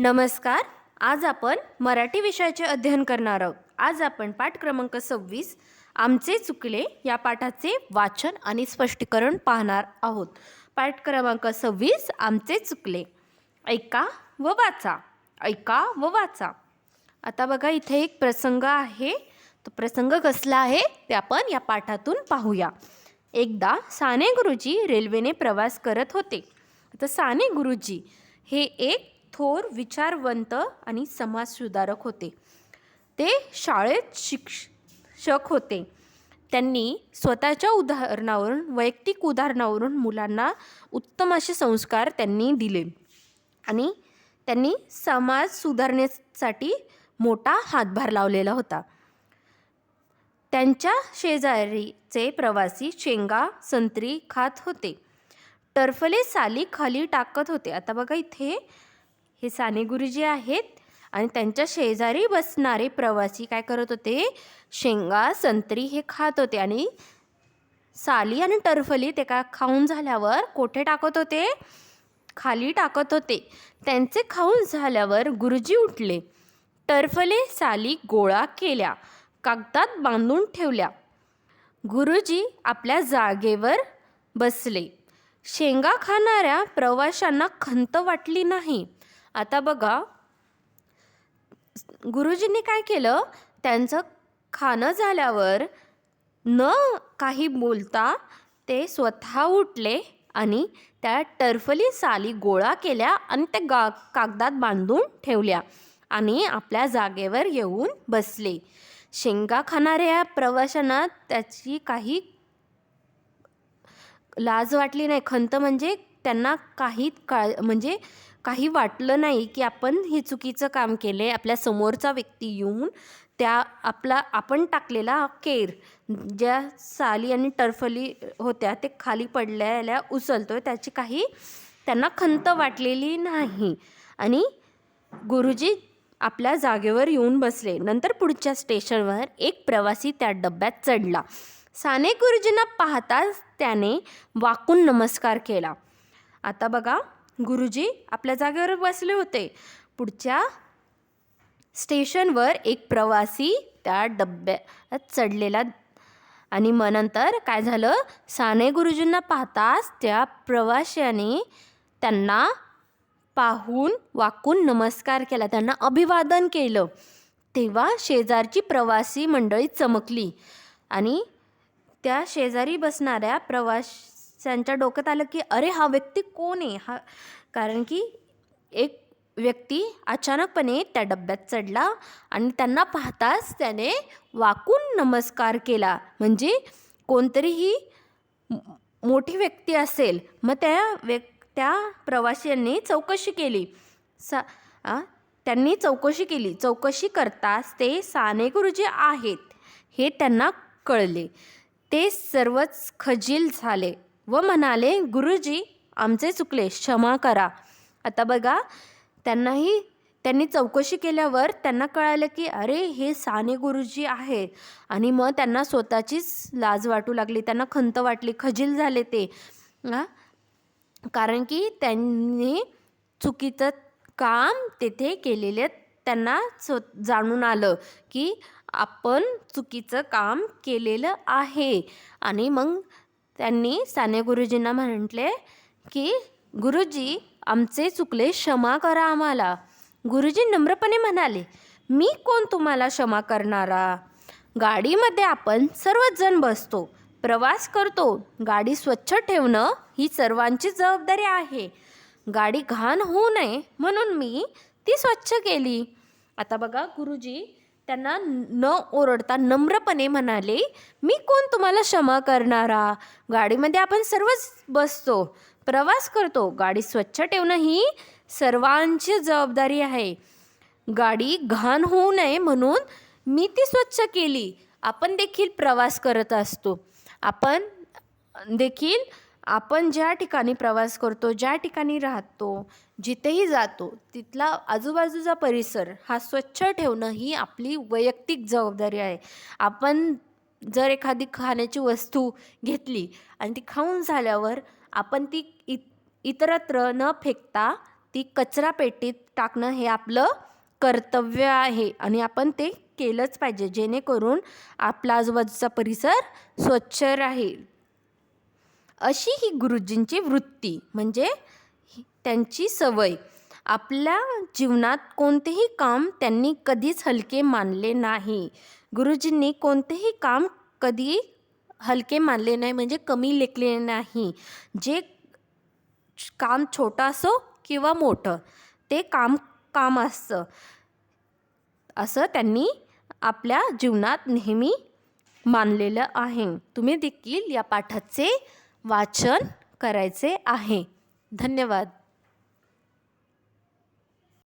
नमस्कार. आज आपण मराठी विषयाचे अध्ययन करणार आहोत. आज आपण पाठ क्रमांक सव्वीस आमचे चुकले या पाठाचे वाचन आणि स्पष्टीकरण पाहणार आहोत. पाठ क्रमांक सव्वीस आमचे चुकले. ऐका व वाचा. ऐका व वाचा. आता बघा इथे एक प्रसंग आहे. तो प्रसंग कसला आहे ते आपण या पाठातून पाहूया. एकदा साने गुरुजी रेल्वेने प्रवास करत होते. आता साने गुरुजी हे एक थोर विचारवंत आणि समाजसुधारक होते. ते शाळेत शिक्षक होते. त्यांनी स्वतःच्या उदाहरणावरून वैयक्तिक उदाहरणावरून मुलांना उत्तम असे संस्कार त्यांनी दिले आणि त्यांनी समाज सुधारण्यासाठी मोठा हातभार लावलेला होता. त्यांच्या शेजारीचे प्रवासी शेंगा संत्री खात होते. टर्फले साली खाली टाकत होते. आता बघा इथे हे साने गुरुजी आहेत आणि त्यांच्या शेजारी बसणारे प्रवासी काय करत होते? शेंगा संत्री हे खात होते आणि साली आणि टरफली ते का खाऊन झाल्यावर कोठे टाकत होते? खाली टाकत होते. त्यांचे खाऊन झाल्यावर गुरुजी उठले. टरफले साली गोळा केल्या कागदात बांधून ठेवल्या. गुरुजी आपल्या जागेवर बसले. शेंगा खाणाऱ्या प्रवाशांना खंत वाटली नाही. आता बघा गुरुजींनी काय केलं? त्यांचं खाणं झाल्यावर न काही बोलता ते स्वतः उठले आणि त्या टर्फली साली गोळा केल्या आणि त्या गा कागदात बांधून ठेवल्या आणि आपल्या जागेवर येऊन बसले. शेंगा खाणाऱ्या प्रवाशांना त्याची काही लाज वाटली नाही. खंत म्हणजे त्यांना काही काळ म्हणजे काही वाटलं नाही की आपण हे चुकीचं काम केलं आहे आपल्या समोरचा व्यक्ती येऊन त्या आपला आपण टाकलेला केर ज्या साली आणि टर्फली होत्या ते खाली पडलेल्या उचलतो त्याची काही त्यांना खंत वाटलेली नाही. आणि गुरुजी आपल्या जागेवर येऊन बसले. नंतर पुढच्या स्टेशनवर एक प्रवासी त्या डब्यात चढला. साने गुरुजींना पाहताच त्याने वाकून नमस्कार केला. आता बघा गुरुजी आपल्या जागेवर बसले होते. पुढच्या स्टेशनवर एक प्रवासी त्या डब्यात चढलेला आणि मग नंतर काय झालं? साने गुरुजींना पाहताच त्या प्रवाशाने त्यांना पाहून वाकून नमस्कार केला. त्यांना अभिवादन केलं. तेव्हा शेजारची प्रवासी मंडळी चमकली आणि त्या शेजारी बसणाऱ्या प्रवास त्यांच्या डोक्यात आलं की अरे हा व्यक्ती कोण आहे? हा कारण की एक व्यक्ती अचानकपणे त्या डब्यात चढला आणि त्यांना पाहताच त्याने वाकून नमस्कार केला. म्हणजे कोणतरीही मोठी व्यक्ती असेल मग त्या व्यक् त्या प्रवाशांनी चौकशी केली. सा आ, त्यांनी चौकशी केली. चौकशी करताच ते साने गुरुजी आहेत हे त्यांना कळले. ते सर्वच खजील झाले. व म्हणाले गुरुजी आमचे चुकले क्षमा करा. आता बघा त्यांनाही त्यांनी चौकशी केल्यावर त्यांना कळालं की अरे हे साने गुरुजी आहेत. आणि मग त्यांना स्वतःचीच लाज वाटू लागली त्यांना खंत वाटली खजील झाले ते. कारण की त्यांनी चुकीचं काम तेथे केलेले त्यांना स्व जाणून आलं की आपण चुकीचं काम केलेलं आहे. आणि मग त्यांनी साने गुरुजींना म्हटले की गुरुजी आमचे चुकले क्षमा करा आम्हाला. गुरुजी नम्रपणे म्हणाले मी कोण तुम्हाला क्षमा करणारा? गाडीमध्ये आपण सर्वच जण बसतो प्रवास करतो गाडी स्वच्छ ठेवणं ही सर्वांची जबाबदारी आहे. गाडी घाण होऊ नये म्हणून मी ती स्वच्छ केली. आता बघा गुरुजी त्यांना न ओरडता नम्रपणे म्हणाले मी कोण तुम्हाला क्षमा करणारा? गाडीमध्ये आपण सर्वच बसतो प्रवास करतो. गाडी स्वच्छ ठेवणं ही सर्वांची जबाबदारी आहे. गाडी घाण होऊ नये म्हणून मी ती स्वच्छ केली. आपण देखील प्रवास करत असतो. आपण देखील आपण ज्या ठिकाणी प्रवास करतो ज्या ठिकाणी राहतो जिथेही जातो तिथला आजूबाजूचा परिसर हा स्वच्छ ठेवणं ही आपली वैयक्तिक जबाबदारी आहे. आपण जर एखादी खाण्याची वस्तू घेतली आणि ती खाऊन झाल्यावर आपण ती इत इतरत्र न फेकता ती कचरा पेटीत टाकणं हे आपलं कर्तव्य आहे आणि आपण ते केलंच पाहिजे जेणेकरून आपला आजूबाजूचा परिसर स्वच्छ राहील. अशी ही गुरुजींची वृत्ती म्हणजे त्यांची सवय. आपल्या जीवनात कोणतेही काम त्यांनी कधीच हलके मानले नाही. गुरुजींनी कोणतेही काम कधी हलके मानले नाही म्हणजे कमी लेखले नाही. जे काम छोटं असो किंवा मोठं ते काम काम असतं असं त्यांनी आपल्या जीवनात नेहमी मानलेलं आहे. तुम्ही देखील या पाठाचे वाचन करायचे आहे. धन्यवाद.